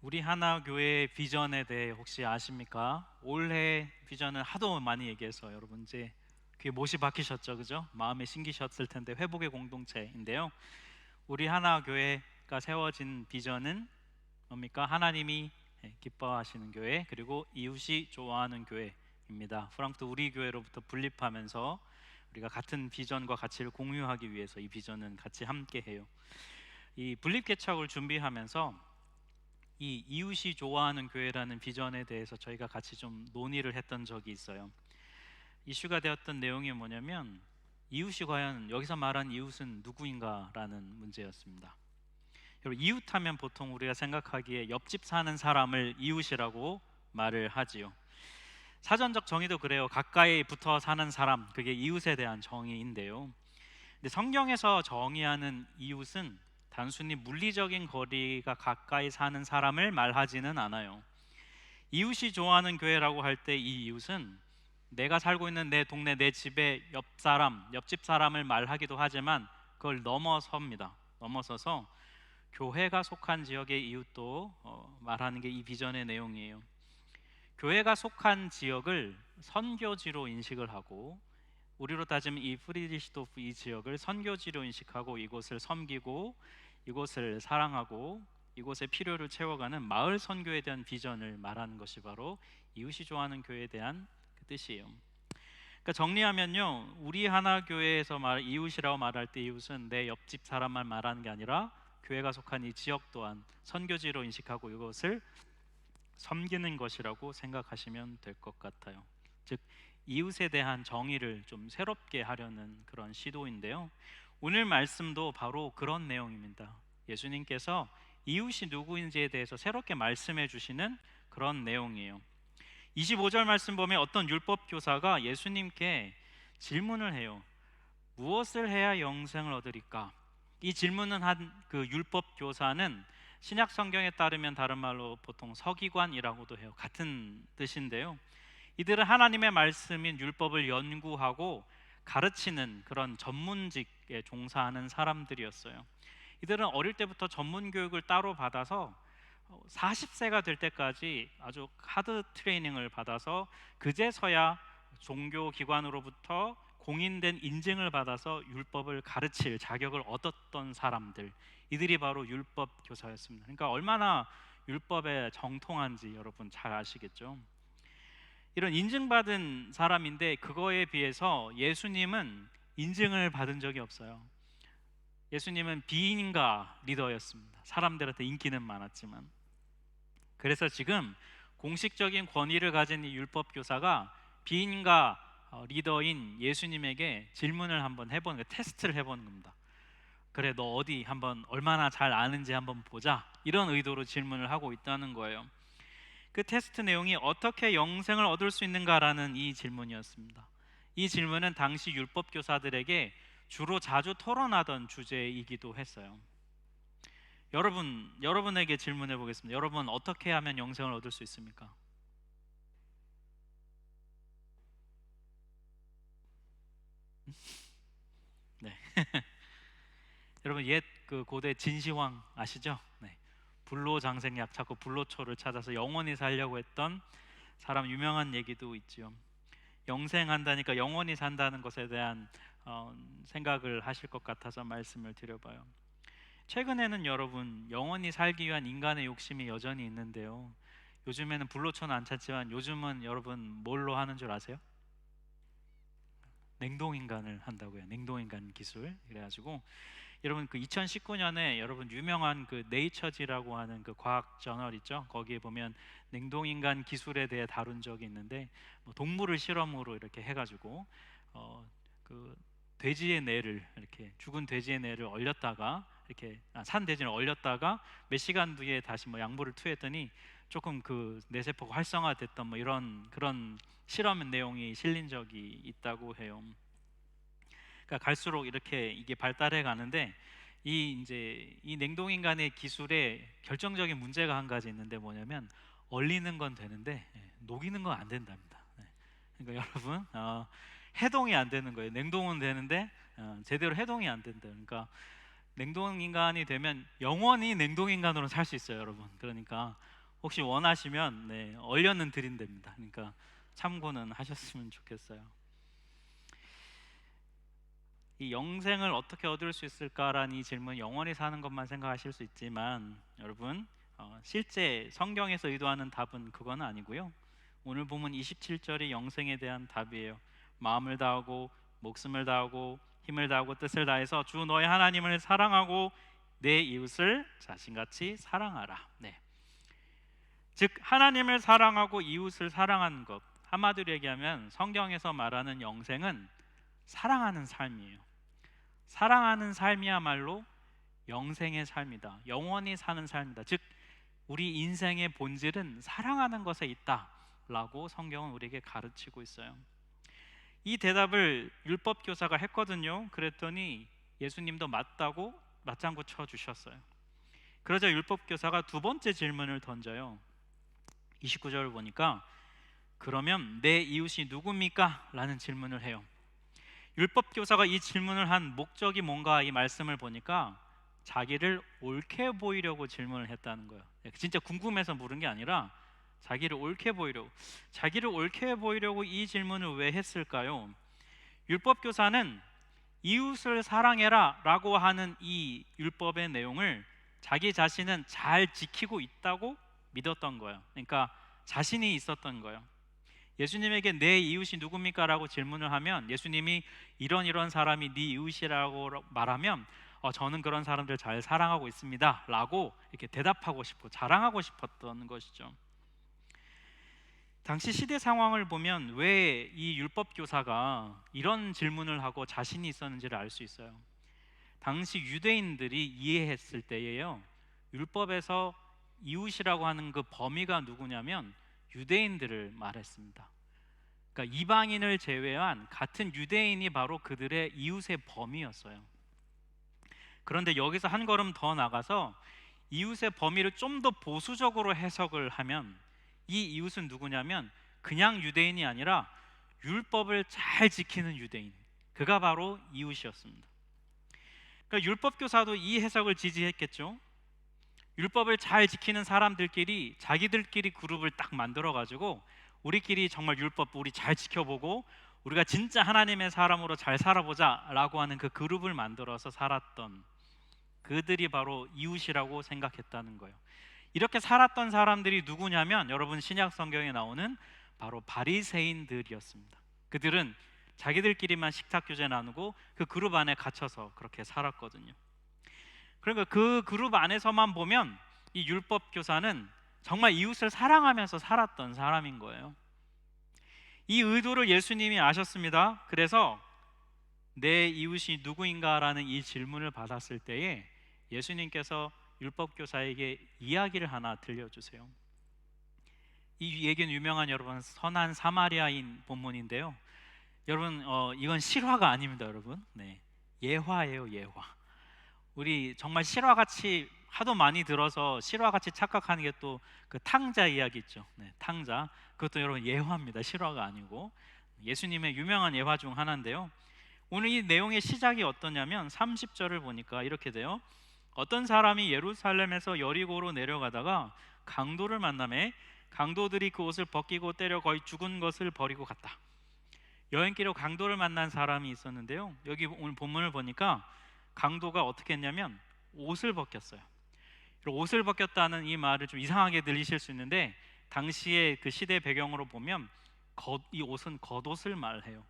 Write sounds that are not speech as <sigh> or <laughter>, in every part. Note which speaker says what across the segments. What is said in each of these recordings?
Speaker 1: 우리 하나 교회 비전에 대해 혹시 아십니까? 올해 비전은 하도 많이 얘기해서 여러분 이제 귀에 못이 박히셨죠, 그죠? 마음에 신기셨을 텐데 회복의 공동체인데요. 우리 하나 교회가 세워진 비전은 뭡니까? 하나님이 기뻐하시는 교회 그리고 이웃이 좋아하는 교회입니다. 프랑크도 우리 교회로부터 분립하면서 우리가 같은 비전과 가치를 공유하기 위해서 이 비전은 같이 함께해요. 이 분립 개척을 준비하면서 이 이웃이 좋아하는 교회라는 비전에 대해서 저희가 같이 좀 논의를 했던 적이 있어요. 이슈가 되었던 내용이 뭐냐면 이웃이 과연 여기서 말한 이웃은 누구인가라는 문제였습니다. 여러분 이웃하면 보통 우리가 생각하기에 옆집 사는 사람을 이웃이라고 말을 하지요. 사전적 정의도 그래요. 가까이 붙어 사는 사람 그게 이웃에 대한 정의인데요. 근데 성경에서 정의하는 이웃은 단순히 물리적인 거리가 가까이 사는 사람을 말하지는 않아요. 이웃이 좋아하는 교회라고 할 때 이 이웃은 내가 살고 있는 내 동네 내 집의 옆 사람, 옆집 사람을 말하기도 하지만 그걸 넘어섭니다. 넘어서서 교회가 속한 지역의 이웃도 어, 말하는 게 이 비전의 내용이에요. 교회가 속한 지역을 선교지로 인식을 하고 우리로 따지면 이 프리디시도프 이 지역을 선교지로 인식하고 이곳을 섬기고 이곳을 사랑하고 이곳의 필요를 채워가는 마을 선교에 대한 비전을 말하는 것이 바로 이웃이 좋아하는 교회에 대한 그 뜻이에요. 그러니까 정리하면요, 우리 하나 교회에서 말 이웃이라고 말할 때 이웃은 내 옆집 사람만 말하는 게 아니라 교회가 속한 이 지역 또한 선교지로 인식하고 이것을 섬기는 것이라고 생각하시면 될 것 같아요. 즉 이웃에 대한 정의를 좀 새롭게 하려는 그런 시도인데요. 오늘 말씀도 바로 그런 내용입니다. 예수님께서 이웃이 누구인지에 대해서 새롭게 말씀해 주시는 그런 내용이에요. 25절 말씀 보면 어떤 율법 교사가 예수님께 질문을 해요. 무엇을 해야 영생을 얻으리까? 이 질문은 한 그 율법 교사는 신약 성경에 따르면 다른 말로 보통 서기관이라고도 해요. 같은 뜻인데요. 이들은 하나님의 말씀인 율법을 연구하고 가르치는 그런 전문직에 종사하는 사람들이었어요. 이들은 어릴 때부터 전문 교육을 따로 받아서 40세가 될 때까지 아주 하드 트레이닝을 받아서 그제서야 종교 기관으로부터 공인된 인증을 받아서 율법을 가르칠 자격을 얻었던 사람들 이들이 바로 율법 교사였습니다. 그러니까 얼마나 율법에 정통한지 여러분 잘 아시겠죠? 이런 인증받은 사람인데 그거에 비해서 예수님은 인증을 받은 적이 없어요. 예수님은 비인가 리더였습니다. 사람들한테 인기는 많았지만 그래서 지금 공식적인 권위를 가진 이 율법 교사가 비인가 어, 리더인 예수님에게 질문을 한번 해보는 거 테스트를 해보는 겁니다. 그래 너 어디 한번 얼마나 잘 아는지 한번 보자 이런 의도로 질문을 하고 있다는 거예요. 그 테스트 내용이 어떻게 영생을 얻을 수 있는가라는 이 질문이었습니다. 이 질문은 당시 율법 교사들에게 주로 자주 토론하던 주제이기도 했어요. 여러분, 여러분에게 질문해 보겠습니다. 여러분 어떻게 하면 영생을 얻을 수 있습니까? <laughs> 네. <laughs> 여러분 옛 그 고대 진시황 아시죠? 네. 불로 장생약 자꾸 불로초를 찾아서 영원히 살려고 했던 사람 유명한 얘기도 있지요. 영생한다니까 영원히 산다는 것에 대한 어, 생각을 하실 것 같아서 말씀을 드려봐요. 최근에는 여러분 영원히 살기 위한 인간의 욕심이 여전히 있는데요. 요즘에는 불로초는 안 찾지만 요즘은 여러분 뭘로 하는 줄 아세요? 냉동 인간을 한다고요. 냉동 인간 기술. 그래가지고 여러분 그 2019년에 여러분 유명한 그 네이처지라고 하는 그 과학 저널 있죠. 거기에 보면 냉동 인간 기술에 대해 다룬 적이 있는데 뭐 동물을 실험으로 이렇게 해가지고 어그 돼지의 뇌를 이렇게 죽은 돼지의 뇌를 얼렸다가 이렇게 아, 산 돼지를 얼렸다가 몇 시간 뒤에 다시 뭐 양보를 투했더니 조금 그 뇌세포가 활성화됐던 뭐 이런 그런 실험 내용이 실린 적이 있다고 해요. 그러니까 갈수록 이렇게 이게 발달해 가는데 이 이제 이 냉동 인간의 기술에 결정적인 문제가 한 가지 있는데 뭐냐면 얼리는 건 되는데 예, 녹이는 건 안 된답니다. 네. 그러니까 여러분 어, 해동이 안 되는 거예요. 냉동은 되는데 어, 제대로 해동이 안 된다. 그러니까 냉동 인간이 되면 영원히 냉동 인간으로 살 수 있어요, 여러분. 그러니까 혹시 원하시면 네, 얼려는 드린답니다. 그러니까 참고는 하셨으면 좋겠어요. 이 영생을 어떻게 얻을 수 있을까라는 이 질문 영원히 사는 것만 생각하실 수 있지만 여러분 어, 실제 성경에서 의도하는 답은 그건 아니고요. 오늘 보면 27절이 영생에 대한 답이에요. 마음을 다하고 목숨을 다하고 힘을 다하고 뜻을 다해서 주 너의 하나님을 사랑하고 내 이웃을 자신같이 사랑하라. 네. 즉 하나님을 사랑하고 이웃을 사랑하는 것 한마디로 얘기하면 성경에서 말하는 영생은 사랑하는 삶이에요. 사랑하는 삶이야말로 영생의 삶이다. 영원히 사는 삶이다. 즉 우리 인생의 본질은 사랑하는 것에 있다라고 성경은 우리에게 가르치고 있어요. 이 대답을 율법 교사가 했거든요. 그랬더니 예수님도 맞다고 맞장구 쳐 주셨어요. 그러자 율법 교사가 두 번째 질문을 던져요. 29절을 보니까 그러면 내 이웃이 누굽니까? 라는 질문을 해요. 율법 교사가 이 질문을 한 목적이 뭔가 이 말씀을 보니까 자기를 옳게 보이려고 질문을 했다는 거예요. 진짜 궁금해서 물은 게 아니라 자기를 옳게 보이려고 자기를 옳게 보이려고 이 질문을 왜 했을까요? 율법 교사는 이웃을 사랑해라라고 하는 이 율법의 내용을 자기 자신은 잘 지키고 있다고 믿었던 거예요. 그러니까 자신이 있었던 거예요. 예수님에게 내 이웃이 누굽니까 라고 질문을 하면 예수님이 이런 이런 사람이 네 이웃이라고 말하면 어, 저는 그런 사람들 잘 사랑하고 있습니다 라고 이렇게 대답하고 싶고 자랑하고 싶었던 것이죠. 당시 시대 상황을 보면 왜 이 율법 교사가 이런 질문을 하고 자신이 있었는지를 알 수 있어요. 당시 유대인들이 이해했을 때예요. 율법에서 이웃이라고 하는 그 범위가 누구냐면 유대인들을 말했습니다. 그러니까 이방인을 제외한 같은 유대인이 바로 그들의 이웃의 범위였어요. 그런데 여기서 한 걸음 더 나가서 이웃의 범위를 좀 더 보수적으로 해석을 하면 이 이웃은 누구냐면 그냥 유대인이 아니라 율법을 잘 지키는 유대인. 그가 바로 이웃이었습니다. 그러니까 율법 교사도 이 해석을 지지했겠죠. 율법을 잘 지키는 사람들끼리 자기들끼리 그룹을 딱 만들어 가지고 우리끼리 정말 율법 우리 잘 지켜보고 우리가 진짜 하나님의 사람으로 잘 살아보자라고 하는 그 그룹을 만들어서 살았던 그들이 바로 이웃이라고 생각했다는 거예요. 이렇게 살았던 사람들이 누구냐면 여러분 신약 성경에 나오는 바로 바리새인들이었습니다. 그들은 자기들끼리만 식탁 교제 나누고 그 그룹 안에 갇혀서 그렇게 살았거든요. 그러니까 그 그룹 안에서만 보면 이 율법 교사는 정말 이웃을 사랑하면서 살았던 사람인 거예요. 이 의도를 예수님이 아셨습니다. 그래서 내 이웃이 누구인가라는 이 질문을 받았을 때에 예수님께서 율법 교사에게 이야기를 하나 들려주세요. 이 얘기는 유명한 여러분 선한 사마리아인 본문인데요. 여러분 어, 이건 실화가 아닙니다, 여러분. 네, 예화예요, 예화. 우리 정말 실화같이 하도 많이 들어서 실화같이 착각하는 게 또 그 탕자 이야기 있죠. 네, 탕자. 그것도 여러분 예화입니다. 실화가 아니고 예수님의 유명한 예화 중 하나인데요. 오늘 이 내용의 시작이 어떠냐면 30절을 보니까 이렇게 돼요. 어떤 사람이 예루살렘에서 여리고로 내려가다가 강도를 만남에 강도들이 그 옷을 벗기고 때려 거의 죽은 것을 버리고 갔다. 여행길로 강도를 만난 사람이 있었는데요. 여기 오늘 본문을 보니까 강도가 어떻게 했냐면 옷을 벗겼어요. 옷을 벗겼다는 이 말을 좀 이상하게 들리실 수 있는데 당시의 그 시대 배경으로 보면 겉, 이 옷은 겉옷을 말해요.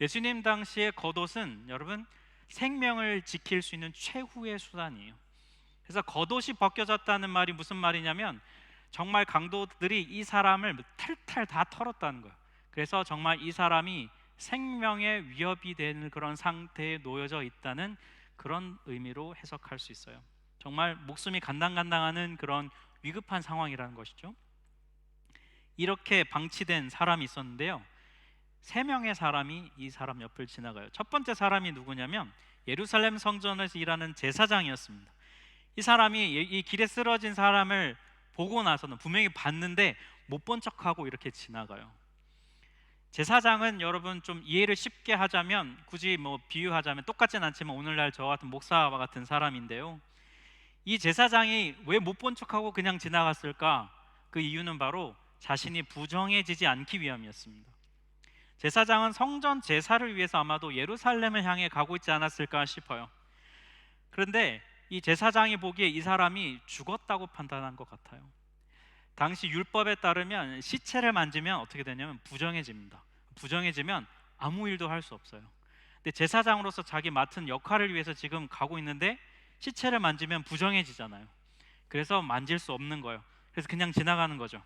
Speaker 1: 예수님 당시의 겉옷은 여러분 생명을 지킬 수 있는 최후의 수단이에요. 그래서 겉옷이 벗겨졌다는 말이 무슨 말이냐면 정말 강도들이 이 사람을 탈탈 다 털었다는 거예요. 그래서 정말 이 사람이 생명의 위협이 되는 그런 상태에 놓여져 있다는 그런 의미로 해석할 수 있어요. 정말 목숨이 간당간당하는 그런 위급한 상황이라는 것이죠. 이렇게 방치된 사람이 있었는데요. 세 명의 사람이 이 사람 옆을 지나가요. 첫 번째 사람이 누구냐면 예루살렘 성전에서 일하는 제사장이었습니다. 이 사람이 이 길에 쓰러진 사람을 보고 나서는 분명히 봤는데 못 본 척하고 이렇게 지나가요. 제사장은 여러분 좀 이해를 쉽게 하자면 굳이 뭐 비유하자면 똑같진 않지만 오늘날 저 같은 목사와 같은 사람인데요. 이 제사장이 왜 못 본 척하고 그냥 지나갔을까? 그 이유는 바로 자신이 부정해지지 않기 위함이었습니다. 제사장은 성전 제사를 위해서 아마도 예루살렘을 향해 가고 있지 않았을까 싶어요. 그런데 이 제사장이 보기에 이 사람이 죽었다고 판단한 것 같아요. 당시 율법에 따르면 시체를 만지면 어떻게 되냐면 부정해집니다. 부정해지면 아무 일도 할 수 없어요. 근데 제사장으로서 자기 맡은 역할을 위해서 지금 가고 있는데 시체를 만지면 부정해지잖아요. 그래서 만질 수 없는 거예요. 그래서 그냥 지나가는 거죠.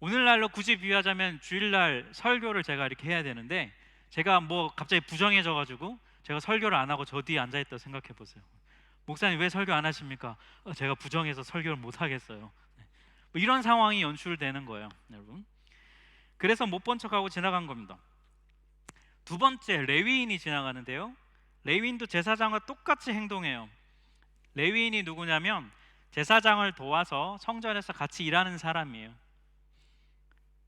Speaker 1: 오늘날로 굳이 비유하자면 주일날 설교를 제가 이렇게 해야 되는데 제가 뭐 갑자기 부정해져 가지고 제가 설교를 안 하고 저 뒤에 앉아 있다 생각해 보세요. 목사님 왜 설교 안 하십니까? 어, 제가 부정해서 설교를 못 하겠어요. 네. 뭐 이런 상황이 연출되는 거예요, 여러분. 그래서 못 본 척하고 지나간 겁니다. 두 번째 레위인이 지나가는데요. 레위인도 제사장과 똑같이 행동해요. 레위인이 누구냐면 제사장을 도와서 성전에서 같이 일하는 사람이에요.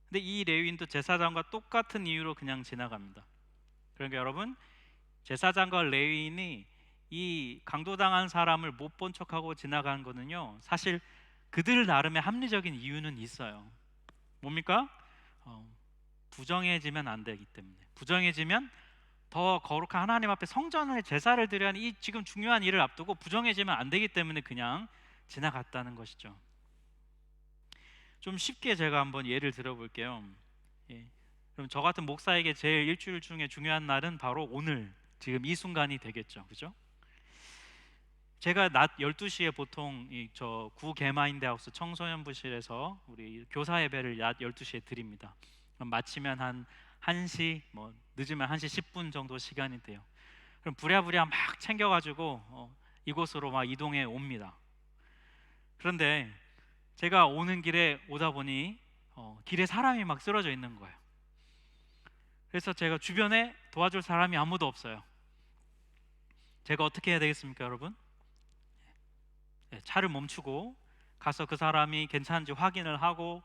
Speaker 1: 근데 이 레위인도 제사장과 똑같은 이유로 그냥 지나갑니다. 그러니까 여러분 제사장과 레위인이 이 강도당한 사람을 못 본 척하고 지나간 거는요. 사실 그들 나름의 합리적인 이유는 있어요. 뭡니까? 어, 부정해지면 안 되기 때문에. 부정해지면 더 거룩한 하나님 앞에 성전의 제사를 드려야 하는 이 지금 중요한 일을 앞두고 부정해지면 안 되기 때문에 그냥 지나갔다는 것이죠. 좀 쉽게 제가 한번 예를 들어볼게요. 예. 그럼 저 같은 목사에게 제일 일주일 중에 중요한 날은 바로 오늘 지금 이 순간이 되겠죠. 그죠? 제가 낮 12시에 보통 저 구개마인대 하우스 청소년 부실에서 우리 교사 예배를 낮 12시에 드립니다. 그럼 마치면 한 1시 뭐 늦으면 1시 10분 정도 시간이 돼요. 그럼 부랴부랴 막 챙겨 가지고 어, 이곳으로 막 이동해 옵니다. 그런데 제가 오는 길에 오다 보니 어, 길에 사람이 막 쓰러져 있는 거예요. 그래서 제가 주변에 도와줄 사람이 아무도 없어요. 제가 어떻게 해야 되겠습니까, 여러분? 예, 차를 멈추고 가서 그 사람이 괜찮은지 확인을 하고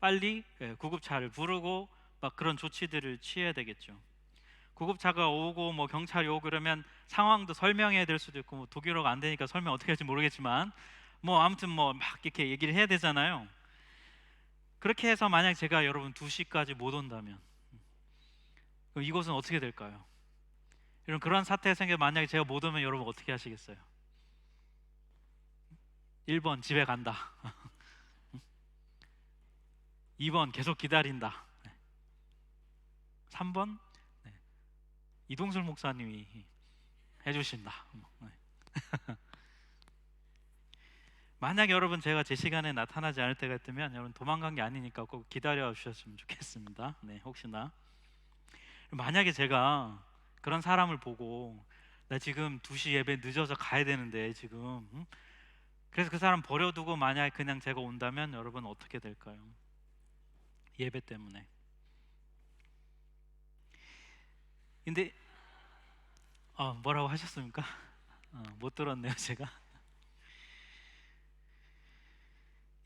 Speaker 1: 빨리 예, 구급차를 부르고 막 그런 조치들을 취해야 되겠죠. 구급차가 오고 뭐 경찰이 오고 그러면 상황도 설명해야 될 수도 있고 뭐 독일어가 안 되니까 설명 어떻게 할지 모르겠지만 뭐 아무튼 뭐 막 이렇게 얘기를 해야 되잖아요. 그렇게 해서 만약 제가 여러분 2시까지 못 온다면 이곳은 어떻게 될까요? 이런 그런 사태 생겨 만약에 제가 못 오면 여러분 어떻게 하시겠어요? 1번 집에 간다. <laughs> 2번 계속 기다린다. 3번 이동술 목사님이 해주신다. 네. <laughs> 만약 여러분 제가 제 시간에 나타나지 않을 때가 있다면 여러분 도망간 게 아니니까 꼭 기다려 주셨으면 좋겠습니다. 네, 혹시나 만약에 제가 그런 사람을 보고 나 지금 2시 예배 늦어서 가야 되는데 지금 응? 그래서 그 사람 버려두고 만약에 그냥 제가 온다면 여러분 어떻게 될까요? 예배 때문에. 근데 어, 뭐라고 하셨습니까? 어, 못 들었네요 제가.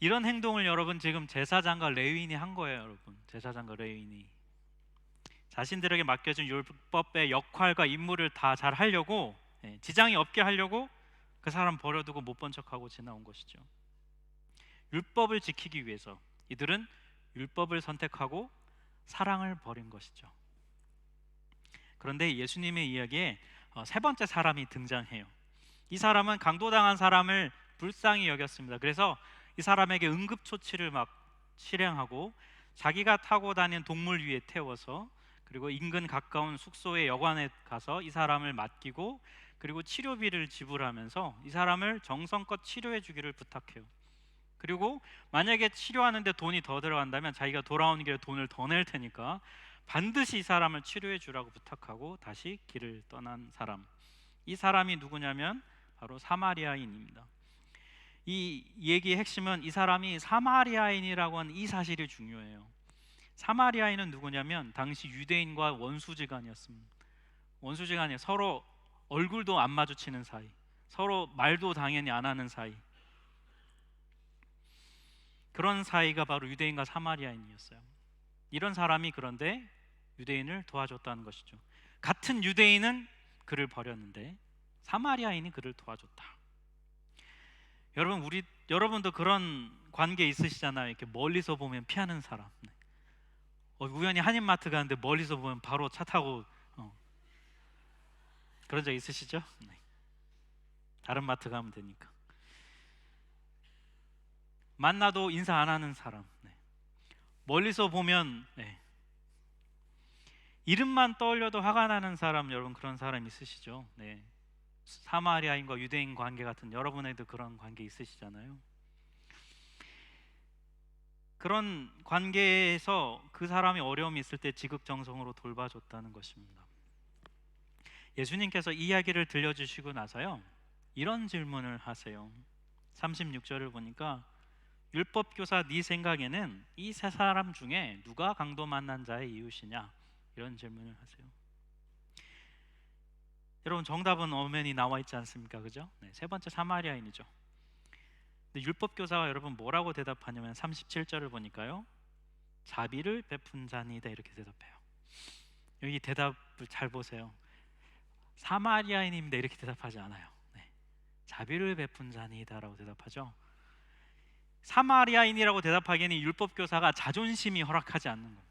Speaker 1: 이런 행동을 여러분 지금 제사장과 레위인이 한 거예요, 여러분. 제사장과 레위인이 자신들에게 맡겨진 율법의 역할과 임무를 다 잘 하려고 예, 지장이 없게 하려고 그 사람 버려두고 못 본 척하고 지나온 것이죠. 율법을 지키기 위해서 이들은 율법을 선택하고 사랑을 버린 것이죠. 그런데 예수님의 이야기에 어, 세 번째 사람이 등장해요. 이 사람은 강도당한 사람을 불쌍히 여겼습니다. 그래서 이 사람에게 응급 처치를 막 실행하고 자기가 타고 다닌 동물 위에 태워서 그리고 인근 가까운 숙소의 여관에 가서 이 사람을 맡기고 그리고 치료비를 지불하면서 이 사람을 정성껏 치료해 주기를 부탁해요. 그리고 만약에 치료하는데 돈이 더 들어간다면 자기가 돌아오는 길에 돈을 더 낼 테니까 반드시 이 사람을 치료해 주라고 부탁하고 다시 길을 떠난 사람. 이 사람이 누구냐면 바로 사마리아인입니다. 이 얘기의 핵심은 이 사람이 사마리아인이라고 하는 이 사실이 중요해요. 사마리아인은 누구냐면 당시 유대인과 원수지간이었습니다. 원수지간이 서로 얼굴도 안 마주치는 사이, 서로 말도 당연히 안 하는 사이. 그런 사이가 바로 유대인과 사마리아인이었어요. 이런 사람이 그런데 유대인을 도와줬다는 것이죠. 같은 유대인은 그를 버렸는데 사마리아인이 그를 도와줬다. 여러분 우리 여러분도 그런 관계 있으시잖아요. 이렇게 멀리서 보면 피하는 사람. 네. 어, 우연히 한인마트 가는데 멀리서 보면 바로 차 타고 어. 그런 적 있으시죠? 네. 다른 마트 가면 되니까. 만나도 인사 안 하는 사람. 네. 멀리서 보면 네. 이름만 떠올려도 화가 나는 사람 여러분 그런 사람 있으시죠? 네. 사마리아인과 유대인 관계 같은 여러분에도 그런 관계 있으시잖아요. 그런 관계에서 그 사람이 어려움이 있을 때 지극정성으로 돌봐줬다는 것입니다. 예수님께서 이야기를 들려주시고 나서요 이런 질문을 하세요. 36절을 보니까 율법 교사 네 생각에는 이 세 사람 중에 누가 강도 만난 자의 이웃이냐 이런 질문을 하세요. 여러분 정답은 어면이 나와 있지 않습니까? 그죠? 네, 세 번째 사마리아인이죠. 율법 교사가 여러분 뭐라고 대답하냐면 37절을 보니까요. 자비를 베푼 자니다 이렇게 대답해요. 여기 대답을 잘 보세요. 사마리아인입니다 이렇게 대답하지 않아요. 네. 자비를 베푼 자니다라고 대답하죠. 사마리아인이라고 대답하기에는 율법 교사가 자존심이 허락하지 않는 거예요.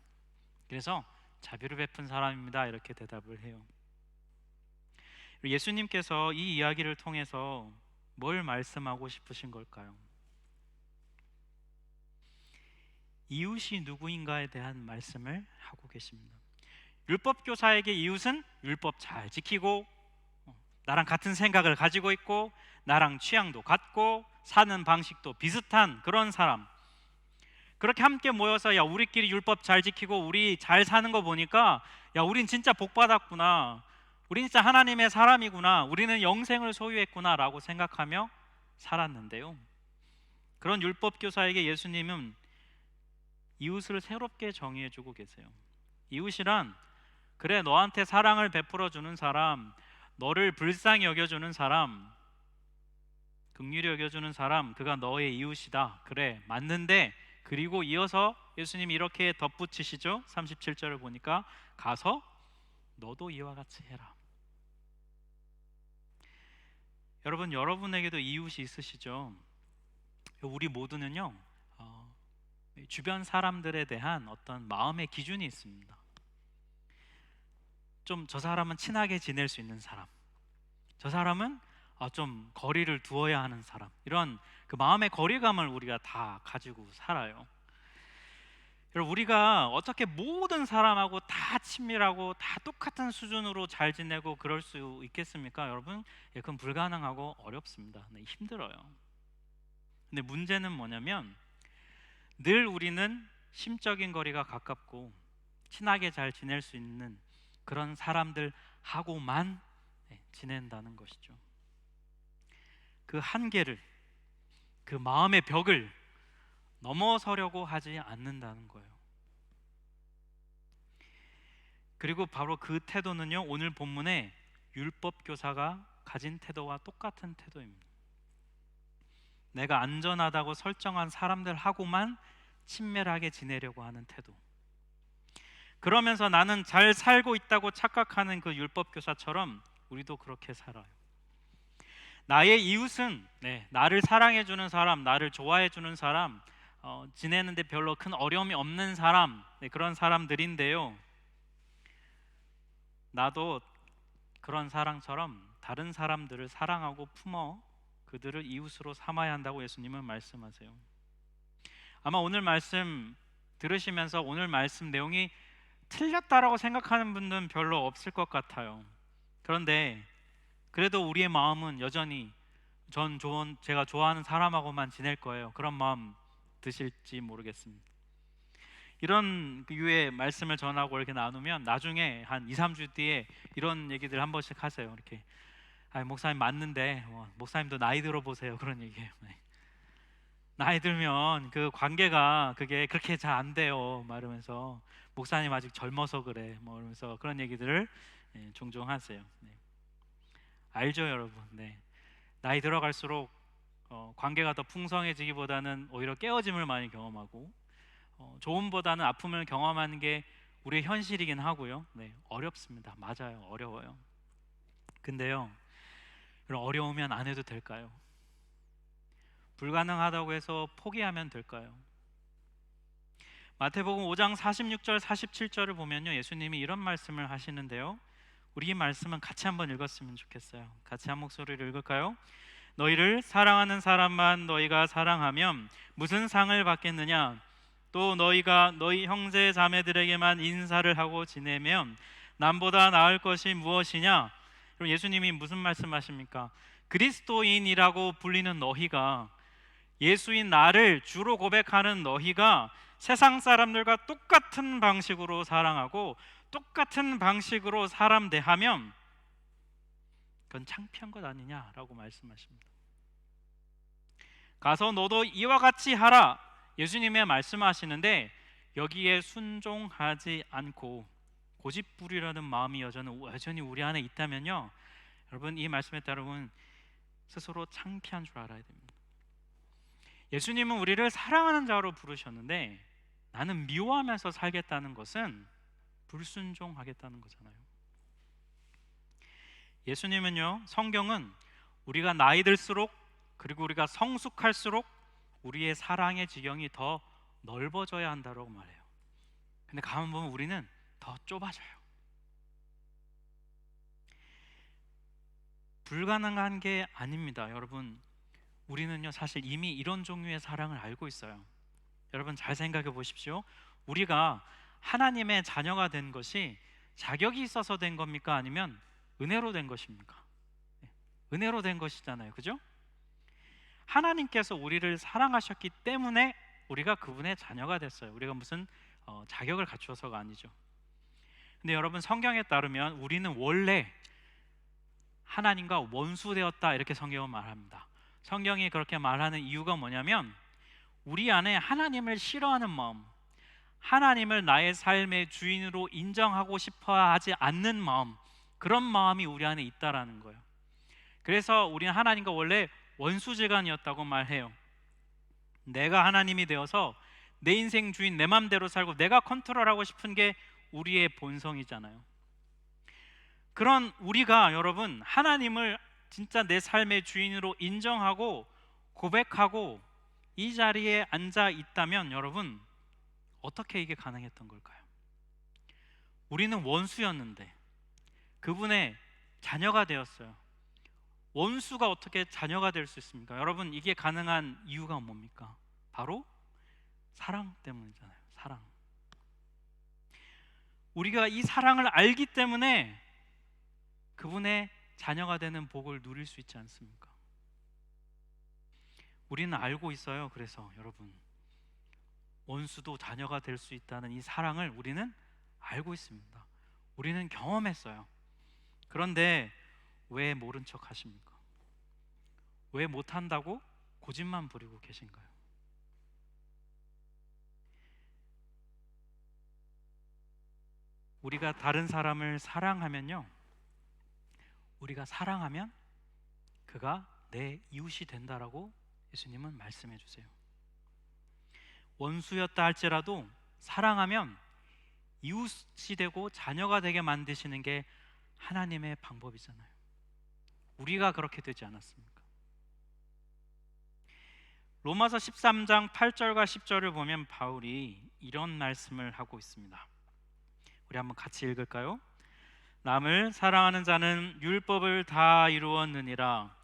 Speaker 1: 그래서 자비를 베푼 사람입니다 이렇게 대답을 해요. 예수님께서 이 이야기를 통해서 뭘 말씀하고 싶으신 걸까요? 이웃이 누구인가에 대한 말씀을 하고 계십니다. 율법 교사에게 이웃은 율법 잘 지키고 어, 나랑 같은 생각을 가지고 있고 나랑 취향도 같고 사는 방식도 비슷한 그런 사람. 그렇게 함께 모여서 야 우리끼리 율법 잘 지키고 우리 잘 사는 거 보니까 야 우린 진짜 복 받았구나. 우리 진짜 하나님의 사람이구나. 우리는 영생을 소유했구나라고 생각하며 살았는데요. 그런 율법 교사에게 예수님은 이웃을 새롭게 정의해 주고 계세요. 이웃이란 그래 너한테 사랑을 베풀어 주는 사람, 너를 불쌍히 여겨 주는 사람, 긍휼히 여겨 주는 사람, 그가 너의 이웃이다. 그래. 맞는데 그리고 이어서 예수님이 이렇게 덧붙이시죠. 37절을 보니까 가서 너도 이와 같이 해라. 여러분 여러분에게도 이웃이 있으시죠? 우리 모두는요 어, 주변 사람들에 대한 어떤 마음의 기준이 있습니다. 좀 저 사람은 친하게 지낼 수 있는 사람, 저 사람은 어, 좀 거리를 두어야 하는 사람 이런 그 마음의 거리감을 우리가 다 가지고 살아요. 여러분 우리가 어떻게 모든 사람하고 다 친밀하고 다 똑같은 수준으로 잘 지내고 그럴 수 있겠습니까, 여러분? 예, 그건 불가능하고 어렵습니다. 네, 힘들어요. 근데 문제는 뭐냐면 늘 우리는 심적인 거리가 가깝고 친하게 잘 지낼 수 있는 그런 사람들하고만 네, 지낸다는 것이죠. 그 한계를 그 마음의 벽을 넘어서려고 하지 않는다는 거예요. 그리고 바로 그 태도는요, 오늘 본문에 율법 교사가 가진 태도와 똑같은 태도입니다. 내가 안전하다고 설정한 사람들하고만 친밀하게 지내려고 하는 태도. 그러면서 나는 잘 살고 있다고 착각하는 그 율법 교사처럼 우리도 그렇게 살아요. 나의 이웃은 네, 나를 사랑해 주는 사람, 나를 좋아해 주는 사람, 어, 지내는데 별로 큰 어려움이 없는 사람 네, 그런 사람들인데요. 나도 그런 사랑처럼 다른 사람들을 사랑하고 품어 그들을 이웃으로 삼아야 한다고 예수님은 말씀하세요. 아마 오늘 말씀 들으시면서 오늘 말씀 내용이 틀렸다라고 생각하는 분들은 별로 없을 것 같아요. 그런데 그래도 우리의 마음은 여전히 전 좋은 제가 좋아하는 사람하고만 지낼 거예요. 그런 마음 드실지 모르겠습니다. 이런 그 유의 말씀을 전하고 이렇게 나누면 나중에 한 2, 3주 뒤에 이런 얘기들 한 번씩 하세요. 이렇게 아, 목사님 맞는데 뭐, 목사님도 나이 들어 보세요. <laughs> 그런 얘기예요. 네. 나이 들면 그 관계가 그게 그렇게 잘 안 돼요. 말하면서 목사님 아직 젊어서 그래. 뭐 이러면서 그런 얘기들을 네, 종종 하세요. 네. 알죠, 여러분. 네. 나이 들어갈수록 어, 관계가 더 풍성해지기보다는 오히려 깨어짐을 많이 경험하고 어, 좋음보다는 아픔을 경험하는 게 우리의 현실이긴 하고요. 네, 어렵습니다. 맞아요. 어려워요. 근데요. 그럼 어려우면 안 해도 될까요? 불가능하다고 해서 포기하면 될까요? 마태복음 5장 46절 47절을 보면요. 예수님이 이런 말씀을 하시는데요. 우리 이 말씀은 같이 한번 읽었으면 좋겠어요. 같이 한 목소리를 읽을까요? 너희를 사랑하는 사람만 너희가 사랑하면 무슨 상을 받겠느냐? 또 너희가 너희 형제 자매들에게만 인사를 하고 지내면 남보다 나을 것이 무엇이냐? 그럼 예수님이 무슨 말씀하십니까? 그리스도인이라고 불리는 너희가 예수인 나를 주로 고백하는 너희가 세상 사람들과 똑같은 방식으로 사랑하고 똑같은 방식으로 사람 대하면 그건 창피한 것 아니냐라고 말씀하십니다. 가서 너도 이와 같이 하라. 예수님의 말씀하시는데 여기에 순종하지 않고 고집부리라는 마음이 여전히 여전히 우리 안에 있다면요. 여러분 이 말씀에 따르면 스스로 창피한 줄 알아야 됩니다. 예수님은 우리를 사랑하는 자로 부르셨는데 나는 미워하면서 살겠다는 것은 불순종하겠다는 거잖아요. 예수님은요, 성경은 우리가 나이 들수록 그리고 우리가 성숙할수록 우리의 사랑의 지경이 더 넓어져야 한다고 말해요. 근데 가만 보면 우리는 더 좁아져요. 불가능한 게 아닙니다, 여러분. 우리는요, 사실 이미 이런 종류의 사랑을 알고 있어요. 여러분 잘 생각해 보십시오. 우리가 하나님의 자녀가 된 것이 자격이 있어서 된 겁니까? 아니면 은혜로 된 것입니까? 네, 은혜로 된 것이잖아요. 그죠? 하나님께서 우리를 사랑하셨기 때문에 우리가 그분의 자녀가 됐어요. 우리가 무슨 어, 자격을 갖추어서가 아니죠. 근데 여러분 성경에 따르면 우리는 원래 하나님과 원수되었다 이렇게 성경은 말합니다. 성경이 그렇게 말하는 이유가 뭐냐면 우리 안에 하나님을 싫어하는 마음, 하나님을 나의 삶의 주인으로 인정하고 싶어 하지 않는 마음, 그런 마음이 우리 안에 있다라는 거예요. 그래서 우리는 하나님과 원래 원수지간이었다고 말해요. 내가 하나님이 되어서 내 인생 주인 내 맘대로 살고 내가 컨트롤하고 싶은 게 우리의 본성이잖아요. 그런 우리가 여러분 하나님을 진짜 내 삶의 주인으로 인정하고 고백하고 이 자리에 앉아 있다면 여러분 어떻게 이게 가능했던 걸까요? 우리는 원수였는데 그분의 자녀가 되었어요. 원수가 어떻게 자녀가 될 수 있습니까? 여러분 이게 가능한 이유가 뭡니까? 바로 사랑 때문이잖아요. 사랑. 우리가 이 사랑을 알기 때문에 그분의 자녀가 되는 복을 누릴 수 있지 않습니까? 우리는 알고 있어요. 그래서 여러분 원수도 자녀가 될 수 있다는 이 사랑을 우리는 알고 있습니다. 우리는 경험했어요. 그런데 왜 모른 척 하십니까? 왜 못한다고 고집만 부리고 계신가요? 우리가 다른 사람을 사랑하면요. 우리가 사랑하면 그가 내 이웃이 된다라고 예수님은 말씀해 주세요. 원수였다 할지라도 사랑하면 이웃이 되고 자녀가 되게 만드시는 게 하나님의 방법이잖아요. 우리가 그렇게 되지 않았습니까? 로마서 13장 8절과 10절을 보면 바울이 이런 말씀을 하고 있습니다. 우리 한번 같이 읽을까요? 남을 사랑하는 자는 율법을 다 이루었느니라.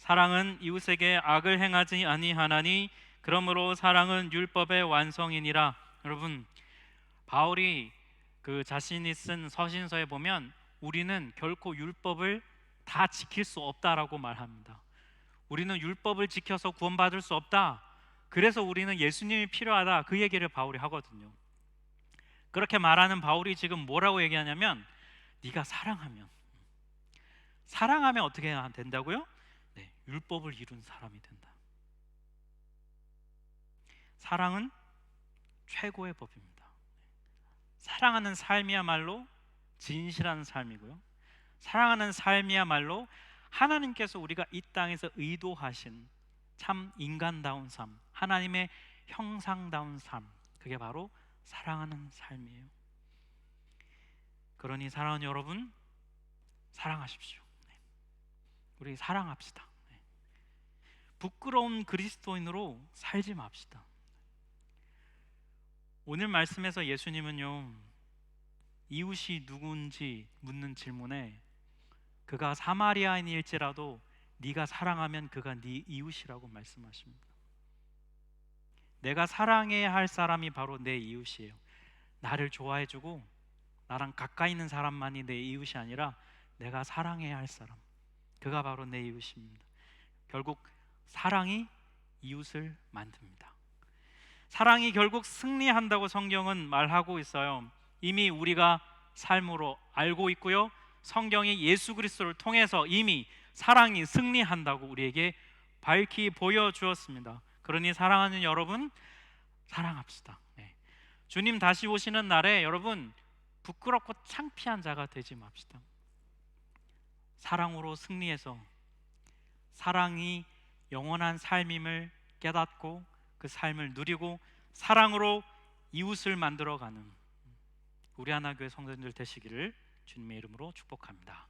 Speaker 1: 사랑은 이웃에게 악을 행하지 아니하나니 그러므로 사랑은 율법의 완성이니라. 여러분 바울이 그 자신이 쓴 서신서에 보면 우리는 결코 율법을 다 지킬 수 없다라고 말합니다. 우리는 율법을 지켜서 구원받을 수 없다. 그래서 우리는 예수님이 필요하다. 그 얘기를 바울이 하거든요. 그렇게 말하는 바울이 지금 뭐라고 얘기하냐면 네가 사랑하면 사랑하면 어떻게 된다고요? 네, 율법을 이룬 사람이 된다. 사랑은 최고의 법입니다. 사랑하는 삶이야말로 진실한 삶이고요. 사랑하는 삶이야말로 하나님께서 우리가 이 땅에서 의도하신 참 인간다운 삶, 하나님의 형상다운 삶, 그게 바로 사랑하는 삶이에요. 그러니 사랑하는 여러분 사랑하십시오. 네. 우리 사랑합시다. 네. 부끄러운 그리스도인으로 살지 맙시다. 오늘 말씀에서 예수님은요 이웃이 누군지 묻는 질문에 그가 사마리아인일지라도 네가 사랑하면 그가 네 이웃이라고 말씀하십니다. 내가 사랑해야 할 사람이 바로 내 이웃이에요. 나를 좋아해주고 나랑 가까이 있는 사람만이 내 이웃이 아니라 내가 사랑해야 할 사람. 그가 바로 내 이웃입니다. 결국 사랑이 이웃을 만듭니다. 사랑이 결국 승리한다고 성경은 말하고 있어요. 이미 우리가 삶으로 알고 있고요. 성경이 예수 그리스도를 통해서 이미 사랑이 승리한다고 우리에게 밝히 보여 주었습니다. 그러니 사랑하는 여러분 사랑합시다. 네. 주님 다시 오시는 날에 여러분 부끄럽고 창피한 자가 되지 맙시다. 사랑으로 승리해서 사랑이 영원한 삶임을 깨닫고 그 삶을 누리고 사랑으로 이웃을 만들어가는 우리 하나교회 성도들 되시기를 주님의 이름으로 축복합니다.